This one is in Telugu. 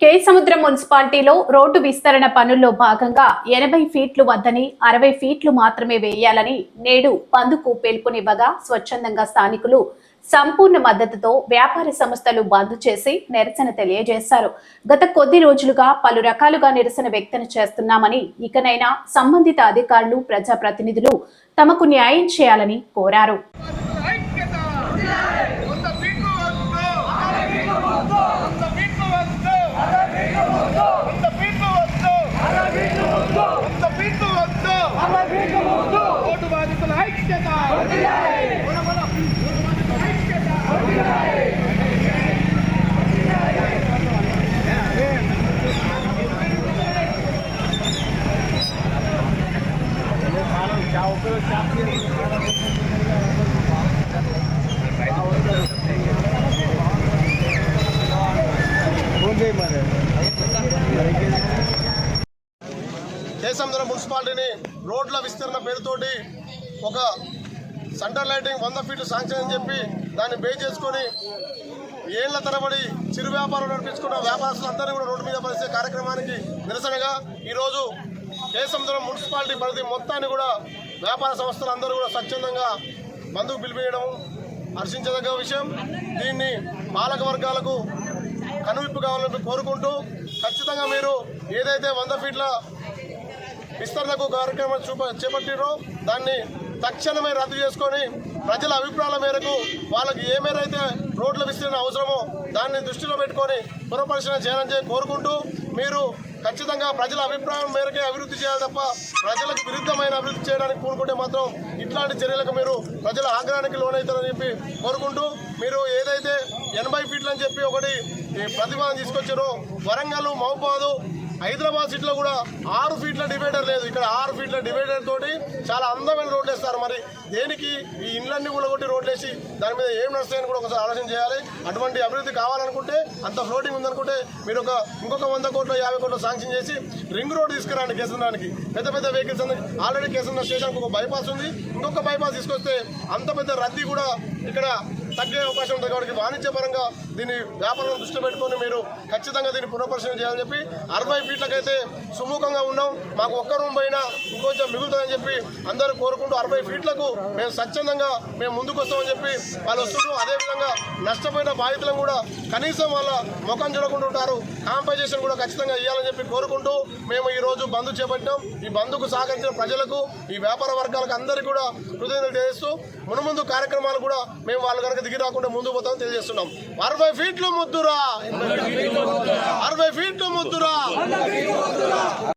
కేసముద్రం మున్సిపాలిటీలో రోడ్డు విస్తరణ పనుల్లో భాగంగా ఎనభై ఫీట్లు వద్దని అరవై ఫీట్లు మాత్రమే వేయాలని నేడు బంద్కు పిలుపునివ్వగా స్వచ్ఛందంగా స్థానికులు సంపూర్ణ మద్దతుతో వ్యాపార సంస్థలు బంద్ చేసి నిరసన తెలియజేశారు. గత కొద్ది రోజులుగా పలు రకాలుగా నిరసన వ్యక్తం చేస్తున్నామని ఇకనైనా సంబంధిత అధికారులు ప్రజాప్రతినిధులు తమకు న్యాయం చేయాలని కోరారు ఐక్యత వంద ఫీట్లు వద్దు వంద ఫీట్లు వద్దు వంద ఫీట్లు వద్దు ఫీట్లు వద్దు. ఓటు బాధితుల ఐక్యత. మన మన ఐక్యత మున్సిపాలిటీని రోడ్ల విస్తరణ పేరుతోటి ఒక సెంటర్ లైటింగ్ వంద ఫీట్లు శాంక్షన్ అని చెప్పి దాన్ని బే చేసుకొని ఏళ్ళ తరబడి చిరు వ్యాపారం నడిపించుకున్న వ్యాపారస్తులందరినీ కూడా రోడ్డు మీద పరిచే కార్యక్రమానికి నిరసనగా ఈరోజు కేసముద్రం మున్సిపాలిటీ పరిధి మొత్తాన్ని కూడా వ్యాపార సంస్థలందరూ కూడా స్వచ్ఛందంగా బంధుకు పిలిపేయడం హర్షించదగ్గ విషయం. దీన్ని పాలక వర్గాలకు కనువిప్పు కావాలని కోరుకుంటూ ఖచ్చితంగా మీరు ఏదైతే వంద ఫీట్ల విస్తరణకు కార్యక్రమం చూప చేపట్టిరో దాన్ని తక్షణమే రద్దు చేసుకొని ప్రజల అభిప్రాయాల మేరకు వాళ్ళకి ఏ రోడ్ల విస్తరణ అవసరమో దాన్ని దృష్టిలో పెట్టుకొని పునఃపరిశీలన చేయాలని కోరుకుంటూ మీరు ఖచ్చితంగా ప్రజల అభిప్రాయం మేరకే అభివృద్ధి చేయాలి తప్ప ప్రజలకు విరుద్ధమైన అభివృద్ధి చేయడానికి కోరుకుంటే మాత్రం ఇట్లాంటి చర్యలకు మీరు ప్రజల ఆగ్రహానికి లోనవుతారని చెప్పి కోరుకుంటూ మీరు ఏదైతే ఎనభై ఫీట్లు అని చెప్పి ఒకటి ఈ ప్రతిపాదన తీసుకొచ్చారో వరంగల్ మహబాదు హైదరాబాద్ సిటీలో కూడా ఆరు ఫీట్ల డివైడర్ లేదు. ఇక్కడ ఆరు ఫీట్ల డివైడర్ తోటి చాలా అందమైన రోడ్లు వేస్తారు. మరి దేనికి ఈ ఇండ్లన్నీ కూడా కొట్టి రోడ్లు వేసి దాని మీద ఏం నడుస్తాయని కూడా ఒకసారి ఆలోచన చేయాలి. అటువంటి అభివృద్ధి కావాలనుకుంటే అంత ఫ్లోటింగ్ ఉందనుకుంటే మీరు ఒక ఇంకొక వంద కోట్లు యాభై కోట్లు శాంక్షన్ చేసి రింగ్ రోడ్ తీసుకురండి కేసంద్రానికి. పెద్ద పెద్ద వెహికల్స్ ఆల్రెడీ కేసంద్ర స్టేషన్కి ఒక బైపాస్ ఉంది. ఇంకొక బైపాస్ తీసుకొస్తే అంత పెద్ద రద్దీ కూడా ఇక్కడ తగ్గే అవకాశం ఉంటుంది కాబట్టి వాణిజ్యపరంగా దీన్ని వ్యాపారం దృష్టి పెట్టుకొని మీరు ఖచ్చితంగా దీన్ని పునఃపరిశీలన చేయాలని చెప్పి అరవై ఫీట్లకైతే సుముఖంగా ఉన్నాం. మాకు ఒక్క రూమ్ పైన ఇంకొంచెం మిగులుతుందని చెప్పి అందరూ కోరుకుంటూ అరవై ఫీట్లకు మేము స్వచ్ఛందంగా మేము ముందుకు వస్తామని చెప్పి వాళ్ళు వస్తుంటూ అదేవిధంగా నష్టపోయిన బాధితులను కూడా కనీసం వాళ్ళ ముఖం చూడకుండా ఉంటారు. కాంపజేషన్ కూడా ఖచ్చితంగా ఇవ్వాలని చెప్పి కోరుకుంటూ మేము ఈ రోజు బంద్ చేపట్టాం ఈ బంద్కు సహకరించిన ప్రజలకు ఈ వ్యాపార వర్గాలకు అందరికీ కూడా కృతజ్ఞతలు తెలియజేస్తూ మునుముందు కార్యక్రమాలు కూడా మేము వాళ్ళ కనుక దిగి రాకుండా ముందుకు పోతామని తెలియజేస్తున్నాం. అరవై ఫీట్లు ముద్దురా! అరవై ఫీట్లు ముద్దురా!